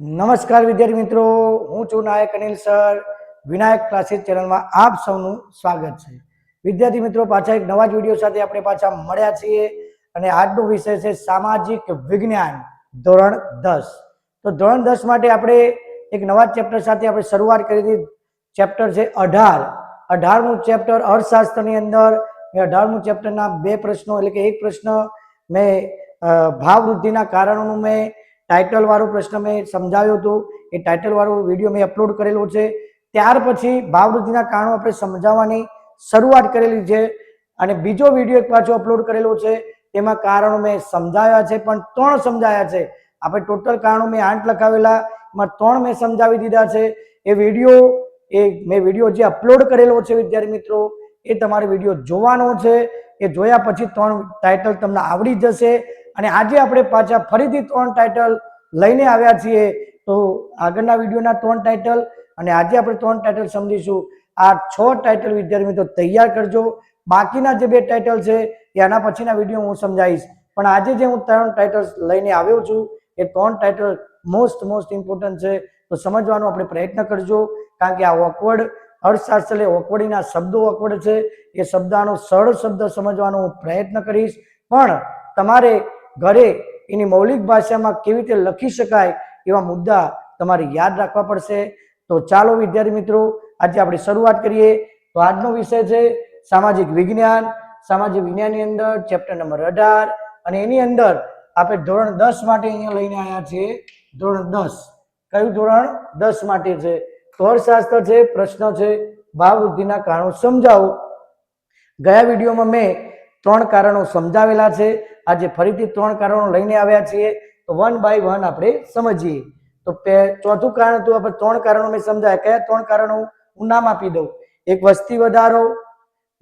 નમસ્કાર વિદ્યાર્થી મિત્રો, હું છું નાયક અનિલ સર. વિનાયક ક્લાસીસ ચેનલમાં આપ સૌનું સ્વાગત છે. વિદ્યાર્થી મિત્રો, પાછા એક નવા જ વીડિયો સાથે આપણે પાછા મળ્યા છીએ અને આજનો વિષય છે સામાજિક વિજ્ઞાન, ધોરણ દસ. તો ધોરણ દસ માટે આપણે એક નવા ચેપ્ટર સાથે આપણે શરૂઆત કરી હતી. ચેપ્ટર છે અઢાર. અઢારમું ચેપ્ટર અર્થશાસ્ત્રની અંદર મેં અઢારમું ચેપ્ટરના બે પ્રશ્નો એટલે કે એક પ્રશ્ન મેં ભાવવૃદ્ધિના કારણોનું મેં ટાઇટલ વાળો પ્રશ્ન મેં સમજાવ્યો હતો. એ ટાઇટલવાળો વીડિયો મેં અપલોડ કરેલો છે. ત્યાર પછી ભાવવૃદ્ધિના કારણો આપણે સમજાવવાની શરૂઆત કરેલી છે અને બીજો વીડિયો એક પાછો અપલોડ કરેલો છે. તેમાં કારણો મેં સમજાવ્યા છે પણ ત્રણ સમજાયા છે. આપણે ટોટલ કારણો મેં આઠ લખાવેલા. એમાં ત્રણ મેં સમજાવી દીધા છે. એ વીડિયો એ મેં વીડિયો જે અપલોડ કરેલો છે વિદ્યાર્થી મિત્રો, એ તમારે વીડિયો જોવાનો છે. એ જોયા પછી ત્રણ ટાઇટલ તમને આવડી જશે. અને આજે આપણે પાછા ફરીથી ત્રણ ટાઇટલ લઈને આવ્યા છીએ. તો આગળના વિડીયોના ત્રણ ટાઇટલ અને આજે આપણે ત્રણ ટાઇટલ સમજીશું. આ છ ટાઇટલ વિદ્યાર્થી મિત્રો તૈયાર કરજો. બાકીના જે બે ટાઇટલ છે એ આના પછીના વીડિયો હું સમજાવીશ. પણ આજે જે હું ત્રણ ટાઇટલ્સ લઈને આવ્યો છું, એ ત્રણ ટાઇટલ મોસ્ટ મોસ્ટ ઇમ્પોર્ટન્ટ છે. તો સમજવાનો આપણે પ્રયત્ન કરજો. કારણ કે આ ઓકવર્ડ અર્થશાસ્ત્ર ઓકવડીના શબ્દો ઓકવર્ડ છે. એ શબ્દનો સરળ શબ્દ સમજવાનો હું પ્રયત્ન કરીશ. પણ તમારે ઘરે એની મૌલિક ભાષામાં કેવી રીતે લખી શકાય એવા મુદ્દા તમારે યાદ રાખવા પડશે. તો ચાલો વિદ્યાર્થી મિત્રો, આજે આપણે શરૂઆત કરીએ. તો આજનો વિષય છે સામાજિક વિજ્ઞાન. સામાજિક વિજ્ઞાનની અંદર ચેપ્ટર નંબર અઢાર અને એની અંદર આપણે ધોરણ દસ માટે અહીંયા લઈને આવ્યા છીએ. ધોરણ દસ. કયું ધોરણ? દસ માટે છે. તો છે, પ્રશ્ન છે, ભાવવૃદ્ધિના કારણો સમજાવો. ગયા વિડીયોમાં મેં ત્રણ કારણો સમજાવેલા છે. આજે ફરીથી ત્રણ કારણો લઈને આવ્યા છીએ. તો વન બાય વન આપણે સમજીએ. તો ચોથું કારણ હતું, આપણે ત્રણ કારણો મેં સમજાય. કયા ત્રણ કારણો? હું નામ આપી દઉં. એક વસ્તી વધારો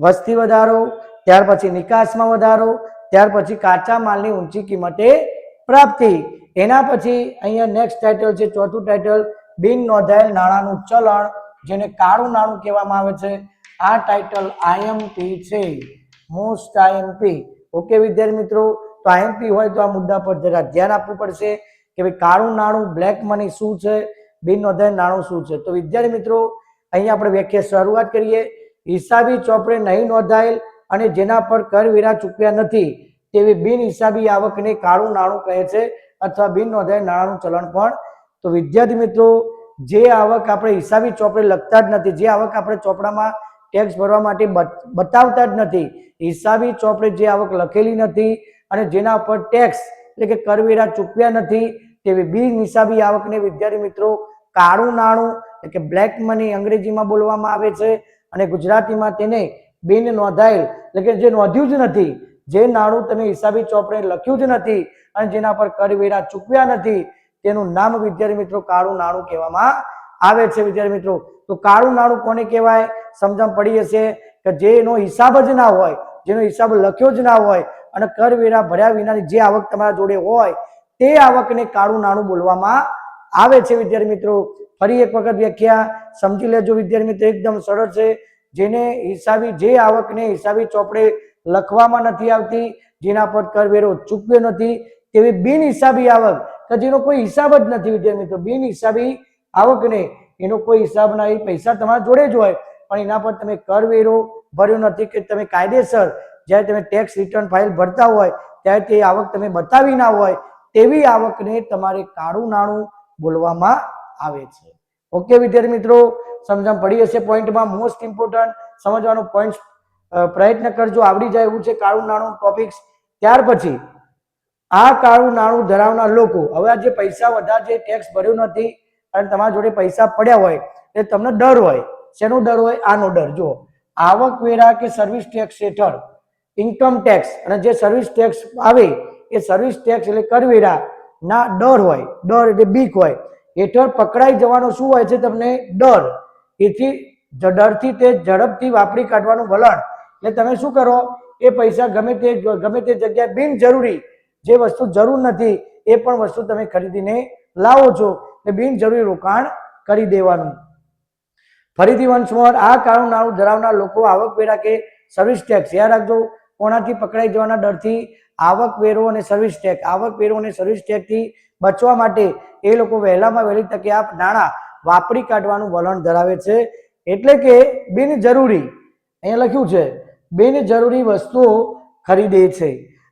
વસ્તી વધારો, ત્યાર પછી નિકાસમાં વધારો, ત્યાર પછી કાચા માલની ઊંચી કિંમતે પ્રાપ્તિ. એના પછી અહીંયા નેક્સ્ટ ટાઇટલ છે, ચોથું ટાઇટલ બિન નોંધાયેલ નાણાંનું ચલણ, જેને કાળું નાણું કહેવામાં આવે છે. આ ટાઇટલ આઈએમપી છે. મોસ્ટ આઈએમપી ઓકે વિદ્યાર્થી મિત્રો, તો આઈએમપી હોય તો આ મુદ્દા પર જરા ધ્યાન આપવું પડશે કે ભાઈ કાળું નાણું બ્લેક મની શું છે? બિન નોંધાયેલ નાણું શું છે? તો વિદ્યાર્થી મિત્રો, અહીંયા આપણે વ્યાખ્યા શરૂઆત કરીએ. હિસાબી ચોપડે નહીં નોંધાયેલ અને જેના પર કરવેરા ચૂક્યા નથી તેવી બિન હિસાબી આવકને કાળું નાણું કહે છે અથવા બિન નોંધાયેલ નાણાંનું ચલણ પણ. તો વિદ્યાર્થી મિત્રો, જે આવક આપણે હિસાબી ચોપડે લખતા જ નથી, જે આવક આપણે ચોપડામાં ટેક્સ ભરવા માટે બત- બતાવતા જ નથી. હિસાબી ચોપડે જે આવક લખેલી નથી અને જેના પર ટેક્સ એટલે કે કરવેરા ચૂકવ્યા નથી તેવી બિન હિસાબી આવકને વિદ્યાર્થી મિત્રો કાળું નાણું એટલે કે બ્લેક મની અંગ્રેજીમાં બોલવામાં આવે છે અને ગુજરાતીમાં તેને બિન નોંધાયેલ એટલે કે જે નોંધ્યું જ નથી. જે નાણું તમે હિસાબી ચોપડે લખ્યું જ નથી અને જેના પર કરવેરા ચૂકવ્યા નથી તેનું નામ વિદ્યાર્થી મિત્રો કાળું નાણું કહેવામાં આવે છે વિદ્યાર્થી મિત્રો. તો કાળું નાણું કોને કહેવાય? સમજણ પડી હશે કે જેનો હિસાબ જ ના હોય, જેનો હિસાબ લખ્યો જ ના હોય અને કરવેરા ભર્યા વિનાની જે આવક તમારા જોડે હોય, તે આવકને કાળું નાણું બોલવામાં આવે છે વિદ્યાર્થી મિત્રો. ફરી એક વખત વ્યાખ્યા સમજી લેજો વિદ્યાર્થી મિત્રો, એકદમ સરળ છે. જેને હિસાબી, જે આવકને હિસાબી ચોપડે લખવામાં નથી આવતી, જેના પર કરવેરો ચૂકવ્યો નથી, તેવી બિન હિસાબી આવક, કે જેનો કોઈ હિસાબ જ નથી વિદ્યાર્થી મિત્રો. બિન હિસાબી આવકને એનો કોઈ હિસાબ ના એ પૈસા તમારા જોડે જ હોય. પણ એના પર તમે કરવેરો ભર્યો નથી કે તમે કાયદેસર જ્યારે તમે ટેક્સ રિટર્ન ફાઇલ ભરતા હોય, ત્યારે તે આવક તમે બતાવી ના હોય, તેવી આવકને તમારે કાળું નાણું બોલવામાં આવે છે. ઓકે વિદ્યાર્થી મિત્રો, સમજણ પડી હશે પોઈન્ટમાં મોસ્ટ ઇમ્પોર્ટન્ટ સમજવાનો પોઈન્ટ પ્રયત્ન કરજો. આવડી જાય એવું છે કાળું નાણું ટોપિક્સ ત્યાર પછી, આ કાળું નાણું ધરાવનાર લોકો, હવે આ જે પૈસા વધારે ટેક્સ ભર્યો નથી અને તમારા જોડે પૈસા પડ્યા હોય એ તમને ડર હોય. શેનો ડર હોય? આનો ડર. જો આવકવેરા કે સર્વિસ ટેક્સ હેઠળ ઇન્કમ ટેક્સ અને જે સર્વિસ ટેક્સ આવે, એ સર્વિસ ટેક્સ એટલે કરવેરા ના ડર હોય. ડર એટલે બીક હોય. હેઠળ પકડાઈ જવાનો શું હોય છે તમને ડર? એથી ડરથી તે ઝડપથી વાપરી કાઢવાનું વલણ. એટલે તમે શું કરો? એ પૈસા ગમે તે ગમે તે જગ્યાએ બિનજરૂરી જે વસ્તુ જરૂર નથી, એ પણ વસ્તુ તમે ખરીદીને લાવો છો એ બિનજરૂરી રોકાણ કરી દેવાનું. ફરીથી વંશમોહર આ કાળું ધરાવનાર લોકો આવકવેરા કે સર્વિસ ટેક્સ યાદ રાખજો કોણાથી પકડાઈ જવાના ડરથી આવકવેરો અને સર્વિસ ટેક્સ આવકવેરો અને સર્વિસ ટેક્સથી બચવા માટે એ લોકો વહેલામાં વહેલી તકે આ નાણાં વાપરી કાઢવાનું વલણ ધરાવે છે. એટલે કે બિનજરૂરી, અહીંયા લખ્યું છે, બિનજરૂરી વસ્તુઓ ખરીદે છે.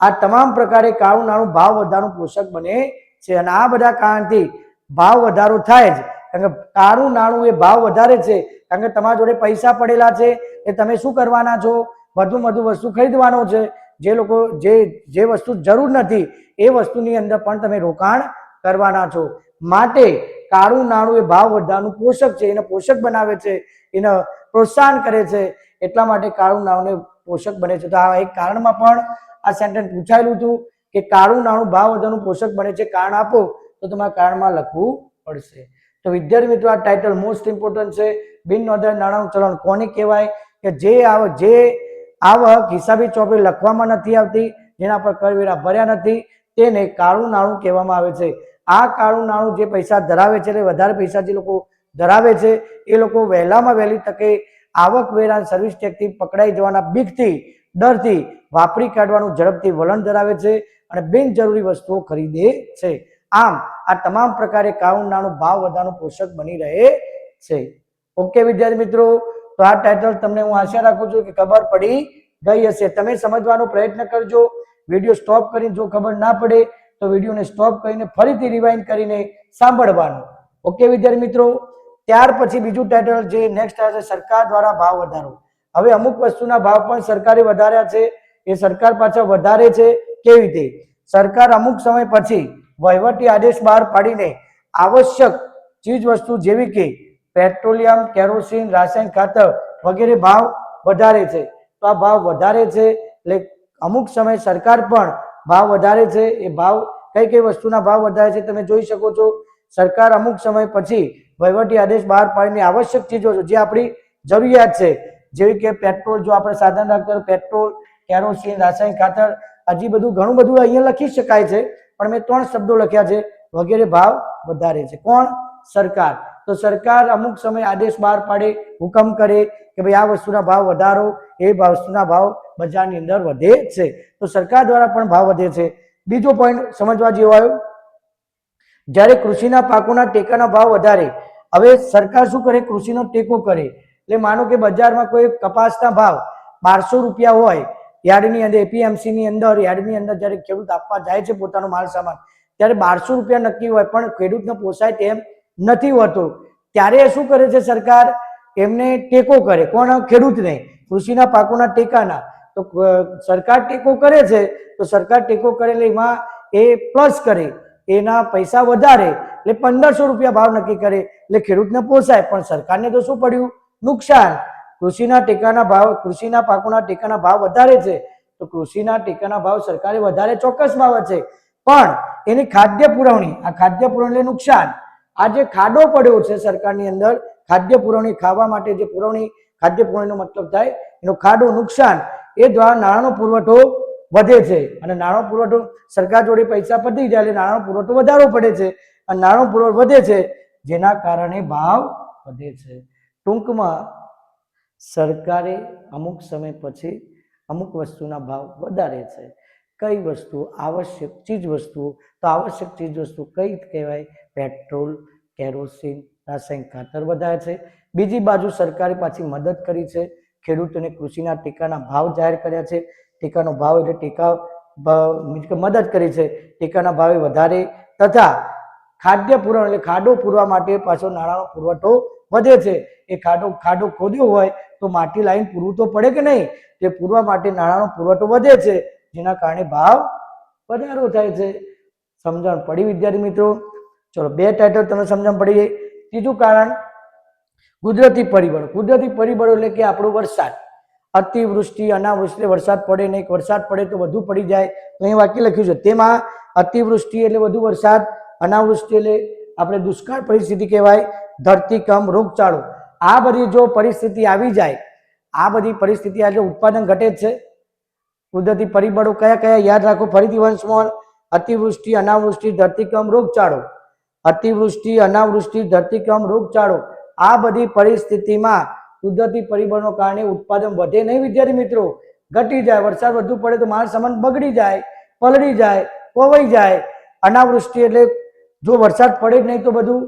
આ તમામ પ્રકારે કાળું નાણું ભાવ વધારનું પોષક બને છે અને આ બધા કારણથી ભાવ વધારો થાય જ. કારણ કે કાળું નાણું એ ભાવ વધારે છે. કારણ કે તમારા જોડે પૈસા પડેલા છે એ તમે શું કરવાના છો? વધુ વધુ વસ્તુ ખરીદવાનો છે. જે લોકો, જે જે વસ્તુ જરૂર નથી, એ વસ્તુની અંદર પણ તમે રોકાણ કરવાના છો. માટે કાળું નાણું એ ભાવ વધારનું પોષક છે. એને પોષક બનાવે છે. એને પ્રોત્સાહન કરે છે. એટલા માટે કાળું નાણું પોષક બને છે. તો આ એક કારણમાં પણ આ સેન્ટેન્સ પૂછાયેલું હતું. કે કાળું નાણું ભાવ વધારનું પોષક બને છે, કારણ આપો, તો તમારે કારણમાં લખવું પડશે. તો વિદ્યાર્થી મિત્રો, આ ટાઇટલ મોસ્ટ ઇમ્પોર્ટન્ટ છે. બિન નોંધાયેલ નાણાંનું ચલણ કોને કહેવાય? કે જે આવ, જે આવક હિસાબી ચોપડી લખવામાં નથી આવતી, જેના પર કરવેરા ભર્યા નથી, તેને કાળું નાણું કહેવામાં આવે છે. આ કાળું નાણું જે પૈસા ધરાવે છે, એટલે વધારે પૈસા જે લોકો ધરાવે છે, એ લોકો વહેલામાં વહેલી તકે આવક વેરા સર્વિસ ટેક્સથી પકડાઈ જવાના બીકથી ડરથી વાપરી કાઢવાનું ઝડપથી વલણ ધરાવે છે અને બિનજરૂરી વસ્તુઓ ખરીદે છે. આમ, આ તમામ પ્રકારે કાળું ભાવ વધારનું પોષક બની રહે છે. ઓકે વિદ્યાર્થી મિત્રો, તો આ ટાઇટલ તમને હું આશા રાખું છું કે ખબર પડી ગઈ હશે. તમે સમજવાનો પ્રયત્ન કરજો. વીડિયો સ્ટોપ કરીને જો ખબર ના પડે, તો વિડીયોને સ્ટોપ કરીને ફરીથી રિવાઇન્ડ કરીને સાંભળવાનું. ઓકે વિદ્યાર્થી મિત્રો, ત્યાર પછી બીજું ટાઇટલ જે નેક્સ્ટ આવે છે, સરકાર દ્વારા ભાવ વધારો. હવે અમુક વસ્તુના ભાવ પણ સરકારે વધાર્યા છે. એ સરકાર પાછળ વધારે છે કેવી રીતે? સરકાર અમુક સમય પછી વહીવટી આદેશ બહાર પાડીને આવશ્યક ચીજ વસ્તુ જેવી કે પેટ્રોલિયમ, કેરોસીન, રાસાયણિક ખાતર વગેરે ભાવ વધારે છે. તો આ ભાવ વધારે છે એટલે અમુક સમય સરકાર પણ ભાવ વધારે છે. એ ભાવ કઈ કઈ વસ્તુના ભાવ વધારે છે તમે જોઈ શકો છો. સરકાર અમુક સમય પછી વહીવટી આદેશ બહાર પાડીને આવશ્યક ચીજો જે આપણી જરૂરિયાત છે જેવી કે પેટ્રોલ જો આપણે સાધન રાખતા પેટ્રોલ, કેરોસીન, રાસાયણિક ખાતર, હજી બધું, ઘણું બધું અહીંયા લખી શકાય છે, પણ મેં ત્રણ શબ્દો લખ્યા છે, વગેરે ભાવ વધારે છે. કોણ? સરકાર. તો સરકાર અમુક સમય આદેશ બહાર પાડે, હુકમ કરે કે ભાઈ આ વસ્તુના ભાવ વધારો, એ વસ્તુના ભાવ બજારની અંદર વધે છે. તો સરકાર દ્વારા પણ ભાવ વધે છે. બીજો પોઈન્ટ સમજવા જેવો આવ્યો. જ્યારે કૃષિના પાકોના ટેકાના ભાવ વધારે, હવે સરકાર શું કરે? કૃષિનો ટેકો કરે. એટલે માનો કે બજારમાં કોઈ કપાસના ભાવ બારસો રૂપિયા હોય, યાર્ડની અંદર એપીએમસી ની અંદર, યાર્ડની અંદર જ્યારે ખેડૂત આપવા જાય છે પોતાનો માલ સામાન, ત્યારે બારસો રૂપિયા નક્કી હોય, પણ ખેડૂતને પોસાય તેમ નથી હોતું. ત્યારે શું કરે છે સરકાર? એમને ટેકો કરે. કોણ? ખેડૂતને કૃષિના પાકોના ટેકાના. તો સરકાર ટેકો કરે છે, તો સરકાર ટેકો કરે એમાં એ પ્લસ કરે. એના પૈસા વધારે. એટલે પંદરસો રૂપિયા ભાવ નક્કી કરે. એટલે ખેડૂતને પોસાય. પણ સરકારને તો શું પડ્યું? નુકસાન. કૃષિના ટેકાના ભાવ, કૃષિના પાકોના ટેકાના ભાવ વધારે છે, તો કૃષિના ટેકાના ભાવ સરકારે વધારે ચોક્કસ ભાવે છે. પણ એની ખાદ્ય પુરવણી, આ ખાદ્ય પુરવણી નુકસાન. આ જે ખાડો પડ્યો છે સરકારની અંદર, ખાદ્ય પુરવણી ખાવા માટે જે પુરવણી, ખાદ્ય પુરવણીનો મતલબ થાય, એનો ખાડો નુકસાન. એ દ્વારા નાણાંનો પુરવઠો વધે છે. અને નાણાં પુરવઠો સરકાર જોડે પૈસા પતી જાય એટલે નાણાંનો પુરવઠો વધારો પડે છે. અને નાણાંનો પુરવઠો વધે છે, જેના કારણે ભાવ વધે છે. ટૂંકમાં સરકારે અમુક સમય પછી અમુક વસ્તુના ભાવ વધારે છે. કઈ વસ્તુ આવશ્યક ચીજ વસ્તુઓ તો આવશ્યક ચીજ વસ્તુ કઈ કહેવાય? પેટ્રોલ, કેરોસીન, રાસાયણિક ખાતર વધારે છે. બીજી બાજુ સરકારે પાછી મદદ કરી છે. ખેડૂતોને કૃષિના ટેકાના ભાવ જાહેર કર્યા છે. ટેકાનો ભાવ એટલે ટેકા મદદ કરી છે. ટેકાના ભાવે વધારે તથા ખાદ્ય પુરવણ એટલે ખાડો પૂરવા માટે પાછો નાણાંનો પુરવઠો વધે છે. એ ખાડો ખાડો ખોદ્યો હોય તો માટી લાઈન પૂરવું તો પડે કે નહીં? તે પૂરવા માટે નાણાંનો પુરવઠો વધે છે, જેના કારણે ભાવ વધારો થાય છે. સમજણ પડી વિદ્યાર્થી મિત્રો? ચલો, બે ટાઇટલ તમને સમજણ પડી ગઈ. ત્રીજું કારણ, કુદરતી પરિબળો. કુદરતી પરિબળો એટલે કે આપણો વરસાદ. અતિવૃષ્ટિ, અનાવૃષ્ટિ, વરસાદ પડે નહીં વરસાદ પડે તો વધુ પડી જાય. તો અહીં વાક્ય લખ્યું છે, તેમાં અતિવૃષ્ટિ એટલે વધુ વરસાદ, અનાવૃષ્ટિ એટલે આપણે દુષ્કાળ પરિસ્થિતિ કહેવાય, ધરતીકંપ, રોગચાળો. આ બધી જો પરિસ્થિતિ આવી જાય, આ બધી પરિસ્થિતિ આજે ઉત્પાદન ઘટે છે. કુદરતી પરિબળો કયા કયા યાદ રાખો? ફરીથી વંશમાં અતિવૃષ્ટિ, અનાવૃષ્ટિ ધરતીકંપ રોગચાળો? અતિવૃષ્ટિ, અનાવૃષ્ટિ ધરતીકંપ રોગચાળો? આ બધી પરિસ્થિતિમાં કુદરતી પરિબળનો કારણે ઉત્પાદન વધે નહીં, વિદ્યાર્થી મિત્રો. ઘટી જાય, વરસાદ વધુ પડે તો માલ સામાન બગડી જાય, પલળી જાય કોવાઈ જાય. અનાવૃષ્ટિ એટલે જો વરસાદ પડે જ નહીં તો બધું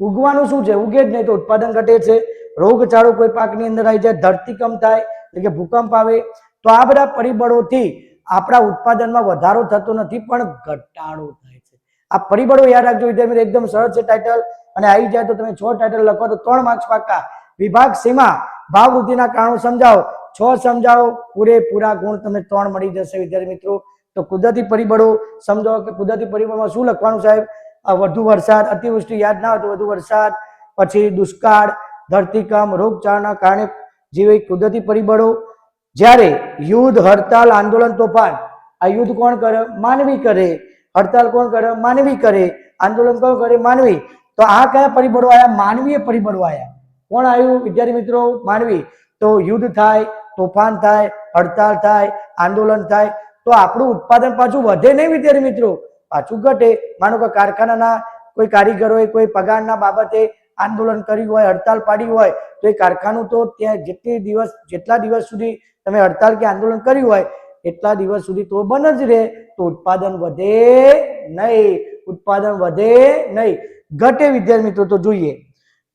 ઉગવાનું શું છે? ઉગે જ નહીં તો ઉત્પાદન ઘટે છે. રોગચાળો કોઈ પાકની અંદર આવી જાય ધરતીકંપ થાય, એટલે કે ભૂકંપ આવે. તો આ બધા પરિબળોથી આપણા ઉત્પાદનમાં વધારો થતો નથી, પણ ઘટાડો થાય છે. આ પરિબળો યાદ રાખજો, વિદ્યાર્થી એકદમ સરળ છે ટાઇટલ અને આવી જાય તો તમે છ ટાઇટલ લખો તો ત્રણ માર્ક્સ પાકા વિભાગ સીમા ભાવ વૃદ્ધિના કારણો સમજાવો. છ સમજાવો, પૂરેપૂરા ગુણ તમને ત્રણ મળી જશે, વિદ્યાર્થી મિત્રો. તો કુદરતી પરિબળો, સમજાવો કે કુદરતી પરિબળમાં શું લખવાનું સાહેબ? વધુ વરસાદ, અતિવૃષ્ટિ યાદ ના હોય તો વધુ વરસાદ, પછી દુષ્કાળ, ધરતીકંપ, રોગચાળાના કારણે જેવી કુદરતી પરિબળો. જ્યારે યુદ્ધ, હડતાલ, આંદોલન, તોફાન, આ યુદ્ધ કોણ કરે? માનવી કરે. હડતાલ કોણ કરે? માનવી કરે. આંદોલન કોણ કરે? માનવી. તો આ કયા પરિબળો આવ્યા માનવીય પરિબળો આવ્યા કોણ આવ્યું વિદ્યાર્થી મિત્રો, માનવી. તો યુદ્ધ થાય, તોફાન થાય, હડતાલ થાય, આંદોલન થાય. તો આપણું ઉત્પાદન પાછું વધે નહીં, વિદ્યાર્થી મિત્રો. પાછું ઘટે. માનો કે કારખાનાના કોઈ કારીગરોએ કોઈ પગારના બાબતે આંદોલન કર્યું હોય, હડતાલ પાડી હોય, તો એ કારખાનું તો ત્યાં જેટલી દિવસ, જેટલા દિવસ સુધી તમે હડતાલ કે આંદોલન કર્યું હોય, એટલા દિવસ સુધી તો બંધ જ રહે. તો ઉત્પાદન વધે નહીં. ઉત્પાદન વધે નહીં. ઘટે વિદ્યાર્થી મિત્રો, તો જોઈએ.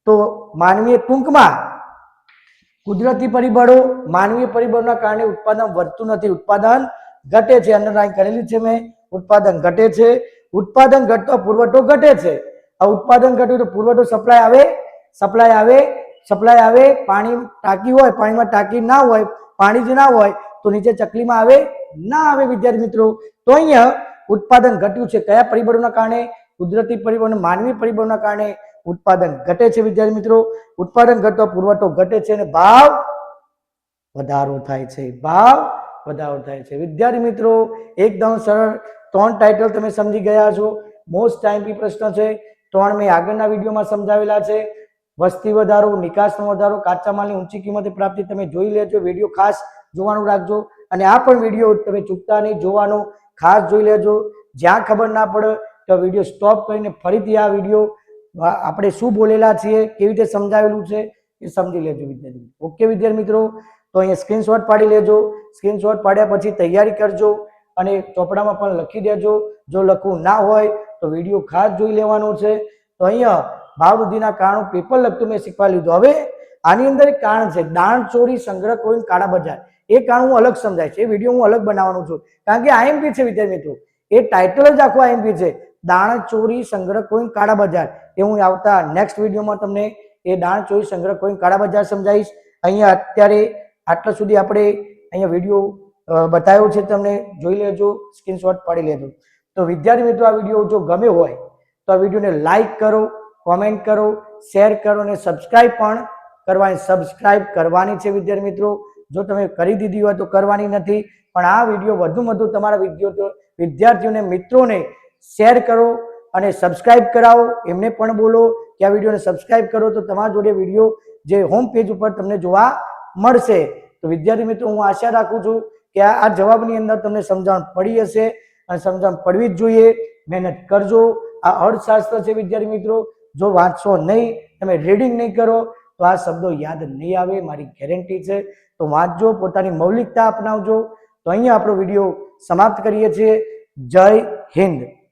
તો માનવીય ટૂંકમાં કુદરતી પરિબળો, માનવીય પરિબળોના કારણે ઉત્પાદન વધતું નથી. ઉત્પાદન ઘટે છે. અંડરલાઈન કરેલી છે મેં. ઉત્પાદન ઘટે છે, ઉત્પાદન ઘટતો પુરવઠો ઘટે છે. આ ઉત્પાદન ઘટ્યું તો પુરવઠો સપ્લાય આવે સપ્લાય આવે સપ્લાય આવે, પાણી ટાંકી હોય, પાણીમાં ટાંકી ના હોય, પાણી જ ના હોય, તો નીચે ચકલીમાં આવે, ના આવે વિદ્યાર્થી મિત્રો. તો અહીંયા ઉત્પાદન ઘટ્યું છે. કયા પરિબળોના કારણે? કુદરતી પરિબળો, માનવી પરિબળોના કારણે ઉત્પાદન ઘટે છે વિદ્યાર્થી મિત્રો. ઉત્પાદન ઘટતો પુરવઠો ઘટે છે અને ભાવ વધારો થાય છે. ભાવ વધારો થાય છે. વિદ્યાર્થી મિત્રો, એકદમ સરળ ત્રણ ટાઇટલ તમે સમજી ગયા છો. મોસ્ટ ટાઈમ પ્રશ્ન છે. ત્રણ મેં આગળના વિડીયોમાં સમજાવેલા છે. વસ્તી વધારો, નિકાસનો વધારો કાચા માલની ઊંચી કિંમતે પ્રાપ્તિ તમે જોઈ લેજો. વીડિયો ખાસ જોવાનું રાખજો. અને આ પણ વીડિયો તમે ચૂકતા નહીં, જોવાનો ખાસ જોઈ લેજો. જ્યાં ખબર ના પડે તો વીડિયો સ્ટોપ કરીને ફરીથી આ વીડિયો આપણે શું બોલેલા છીએ, કેવી રીતે સમજાવેલું છે એ સમજી લેજો વિદ્યાર્થી ઓકે વિદ્યાર્થી મિત્રો, તો અહીંયા સ્ક્રીનશોટ પાડી લેજો. સ્ક્રીનશોટ પાડ્યા પછી તૈયારી કરજો અને ચોપડામાં પણ લખી દેજો. જો લખવું ના હોય તો વીડિયો ખાસ જોઈ લેવાનો છે. તો અહીંયા ભાવવૃદ્ધિના કારણો પેપર લખતું મેં શીખવા લીધું. હવે આની અંદર એક કારણ છે, દાણ ચોરી સંગ્રહ કોઈ કાળા બજાર. એ કારણ હું અલગ સમજાય છે. એ વીડિયો હું અલગ બનાવવાનું છું. કારણ કે આઈએમપી છે વિદ્યાર્થી મિત્રો. એ ટાઇટલ જ આખું આઈએમપી છે. દાણ ચોરી સંગ્રહ કોઈ કાળા બજાર. એ હું આવતા નેક્સ્ટ વિડીયોમાં તમને એ દાણ ચોરી સંગ્રહ કોઈ કાળા બજાર સમજાવીશ. અહીંયા અત્યારે આટલા સુધી આપણે અહીંયા વીડિયો બતાવ્યો છે, તમને જોઈ લેજો સ્ક્રીનશોટ પાડી લેજો. તો વિદ્યાર્થી મિત્રો, આ વીડિયો જો ગમે હોય, તો આ વિડીયોને લાઈક કરો કોમેન્ટ કરો શેર કરો અને સબસ્ક્રાઇબ પણ કરવાની સબસ્ક્રાઇબ કરવાની છે વિદ્યાર્થી મિત્રો. જો તમે કરી દીધી હોય તો કરવાની નથી, પણ આ વીડિયો વધુમાં વધુ તમારા વિદ્યાર્થીઓ, વિદ્યાર્થીઓને, મિત્રોને શેર કરો અને સબસ્ક્રાઇબ કરાવો. એમને પણ બોલો કે આ વિડીયોને સબસ્ક્રાઇબ કરો તો તમારા જોડે વીડિયો જે હોમ પેજ ઉપર તમને જોવા મળશે. તો વિદ્યાર્થી મિત્રો, હું આશા રાખું છું કે આ જવાબની અંદર તમને સમજણ પડી હશે અને સમજણ પડવી જ જોઈએ. મહેનત કરજો. આ અર્થશાસ્ત્ર છે વિદ્યાર્થી મિત્રો. જો વાંચશો નહીં, તમે રીડિંગ નહીં કરો, તો આ શબ્દો યાદ નહીં આવે. મારી ગેરંટી છે. તો વાંચજો, પોતાની મૌલિકતા અપનાવજો. તો અહીંયા આપણો વીડિયો સમાપ્ત કરીએ છીએ. જય હિન્દ.